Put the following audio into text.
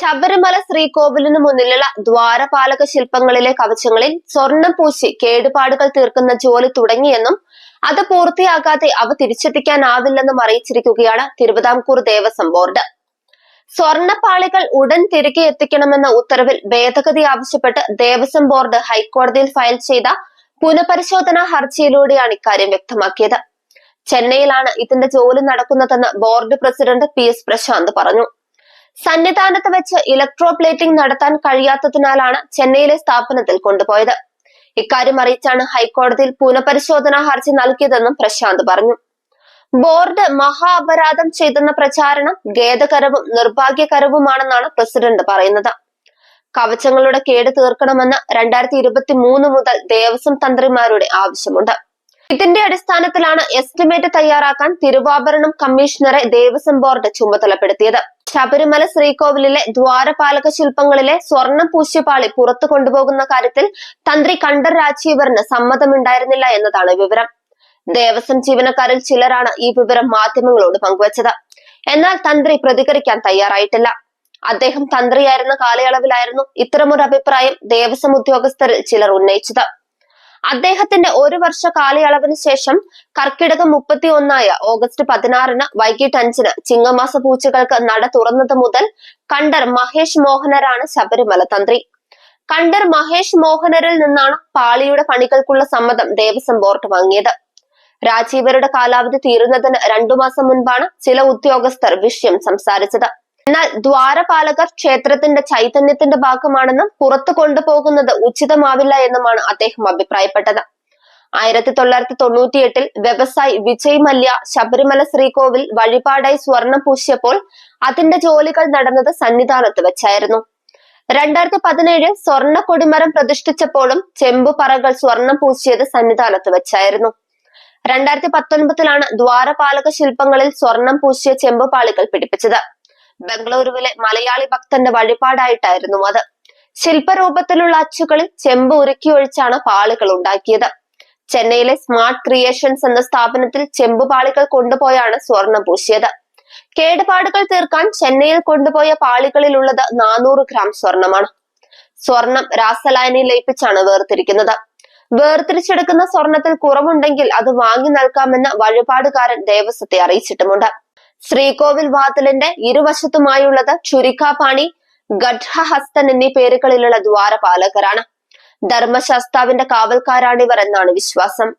ശബരിമല ശ്രീകോവിലിന് മുന്നിലുള്ള ദ്വാരപാലക ശില്പങ്ങളിലെ കവചങ്ങളിൽ സ്വർണം പൂശി കേടുപാടുകൾ തീർക്കുന്ന ജോലി തുടങ്ങിയെന്നും അത് പൂർത്തിയാകാതെ അവ തിരിച്ചെത്തിക്കാനാവില്ലെന്നും അറിയിച്ചിരിക്കുകയാണ് തിരുവിതാംകൂർ ദേവസ്വം ബോർഡ്. സ്വർണപ്പാളികൾ ഉടൻ തിരികെ എത്തിക്കണമെന്ന ഉത്തരവിൽ ഭേദഗതി ആവശ്യപ്പെട്ട് ദേവസ്വം ബോർഡ് ഹൈക്കോടതിയിൽ ഫയൽ ചെയ്ത പുനഃപരിശോധനാ ഹർജിയിലൂടെയാണ് ഇക്കാര്യം വ്യക്തമാക്കിയത്. ചെന്നൈയിലാണ് ഇതിന്റെ ജോലി നടക്കുന്നതെന്ന് board president P S Prashanth പറഞ്ഞു. സന്നിധാനത്ത് വെച്ച് ഇലക്ട്രോപ്ലേറ്റിംഗ് നടത്താൻ കഴിയാത്തതിനാലാണ് ചെന്നൈയിലെ സ്ഥാപനത്തിൽ കൊണ്ടുപോയത്. ഇക്കാര്യം അറിയിച്ചാണ് ഹൈക്കോടതിയിൽ പുനഃപരിശോധനാ ഹർജി നൽകിയതെന്നും പ്രശാന്ത് പറഞ്ഞു. ബോർഡ് മഹാ അപരാധം ചെയ്തെന്ന പ്രചാരണം ഖേദകരവും നിർഭാഗ്യകരവുമാണെന്നാണ് പ്രസിഡന്റ് പറയുന്നത്. കവചങ്ങളുടെ കേട് തീർക്കണമെന്ന് രണ്ടായിരത്തി ഇരുപത്തി മൂന്ന് മുതൽ ദേവസ്വം തന്ത്രിമാരുടെ ആവശ്യമുണ്ട്. ഇതിന്റെ അടിസ്ഥാനത്തിലാണ് എസ്റ്റിമേറ്റ് തയ്യാറാക്കാൻ തിരുവാഭരണം കമ്മീഷണറെ ദേവസ്വം ബോർഡ് ചുമതലപ്പെടുത്തിയത്. ശബരിമല ശ്രീകോവിലിലെ ദ്വാരപാലക ശില്പങ്ങളിലെ സ്വർണം പൂശ്യപാളി പുറത്തു കൊണ്ടുപോകുന്ന കാര്യത്തിൽ തന്ത്രി കണ്ഠർ രാജീവറിന് സമ്മതമുണ്ടായിരുന്നില്ല എന്നതാണ് വിവരം. ദേവസ്വം ജീവനക്കാരിൽ ചിലരാണ് ഈ വിവരം മാധ്യമങ്ങളോട് പങ്കുവച്ചത്. എന്നാൽ തന്ത്രി പ്രതികരിക്കാൻ തയ്യാറായിട്ടില്ല. അദ്ദേഹം തന്ത്രിയായിരുന്ന കാലയളവിലായിരുന്നു ഇത്തരമൊരു അഭിപ്രായം ദേവസ്വം ഉദ്യോഗസ്ഥരിൽ ചിലർ ഉന്നയിച്ചത്. അദ്ദേഹത്തിന്റെ ഒരു വർഷ കാലയളവിന് ശേഷം കർക്കിടകം മുപ്പത്തി ഒന്നായ ഓഗസ്റ്റ് പതിനാറിന് വൈകിട്ട് അഞ്ചിന് ചിങ്ങമാസ പൂച്ചകൾക്ക് നട തുറന്നത് മുതൽ കണ്ടർ മഹേഷ് മോഹനരാണ് ശബരിമല തന്ത്രി. കണ്ടർ മഹേഷ് മോഹനരിൽ നിന്നാണ് പാളിയുടെ പണികൾക്കുള്ള സമ്മതം ദേവസ്വം ബോർഡ് വാങ്ങിയത്. രാജീവരുടെ കാലാവധി തീരുന്നതിന് രണ്ടു മാസം മുൻപാണ് ചില ഉദ്യോഗസ്ഥർ വിഷയം സംസാരിച്ചത്. എന്നാൽ ദ്വാരപാലകർ ക്ഷേത്രത്തിന്റെ ചൈതന്യത്തിന്റെ ഭാഗമാണെന്നും പുറത്തു കൊണ്ടുപോകുന്നത് ഉചിതമാവില്ല എന്നുമാണ് അദ്ദേഹം അഭിപ്രായപ്പെട്ടത്. ആയിരത്തി തൊള്ളായിരത്തി തൊണ്ണൂറ്റി എട്ടിൽ വ്യവസായി വിജയ് മല്യ ശബരിമല ശ്രീകോവിൽ വഴിപാടായി സ്വർണം പൂശിയപ്പോൾ അതിന്റെ ജോലികൾ നടന്നത് സന്നിധാനത്ത് വെച്ചായിരുന്നു. രണ്ടായിരത്തി പതിനേഴ് സ്വർണ കൊടിമരം പ്രതിഷ്ഠിച്ചപ്പോഴും ചെമ്പുപറകൾ സ്വർണം പൂശിയത് സന്നിധാനത്ത് വെച്ചായിരുന്നു. രണ്ടായിരത്തി പത്തൊൻപതിലാണ് ദ്വാരപാലക ശില്പങ്ങളിൽ സ്വർണം പൂശിയ ചെമ്പുപാളികൾ പിടിപ്പിച്ചത്. ബംഗളൂരുവിലെ മലയാളി ഭക്തന്റെ വഴിപാടായിട്ടായിരുന്നു അത്. ശില്പരൂപത്തിലുള്ള അച്ചുകളിൽ ചെമ്പ് ഉരുക്കിയൊഴിച്ചാണ് പാളികൾ ഉണ്ടാക്കിയത്. ചെന്നൈയിലെ സ്മാർട്ട് ക്രിയേഷൻസ് എന്ന സ്ഥാപനത്തിൽ ചെമ്പ് പാളികൾ കൊണ്ടുപോയാണ് സ്വർണം പൂശിയത്. കേടുപാടുകൾ തീർക്കാൻ ചെന്നൈയിൽ കൊണ്ടുപോയ പാളികളിലുള്ളത് നാനൂറ് ഗ്രാം സ്വർണമാണ് സ്വർണം രാസലായനി ലയിപ്പിച്ചാണ് വേർതിരിക്കുന്നത്. വേർതിരിച്ചെടുക്കുന്ന സ്വർണത്തിൽ കുറവുണ്ടെങ്കിൽ അത് വാങ്ങി നൽകാമെന്ന് വഴിപാടുകാരൻ ദേവസ്വത്തെ അറിയിച്ചിട്ടുമുണ്ട്. ശ്രീകോവിൽ വാതിലിന്റെ ഇരുവശത്തുമായുള്ളത് ചുരിക്കാപാണി ഗഡ്ഹഹസ്തൻ എന്നീ പേരുകളിലുള്ള ദ്വാരപാലകരാണ്. ധർമ്മശാസ്താവിന്റെ കാവൽക്കാരാണിവർ എന്നാണ് വിശ്വാസം.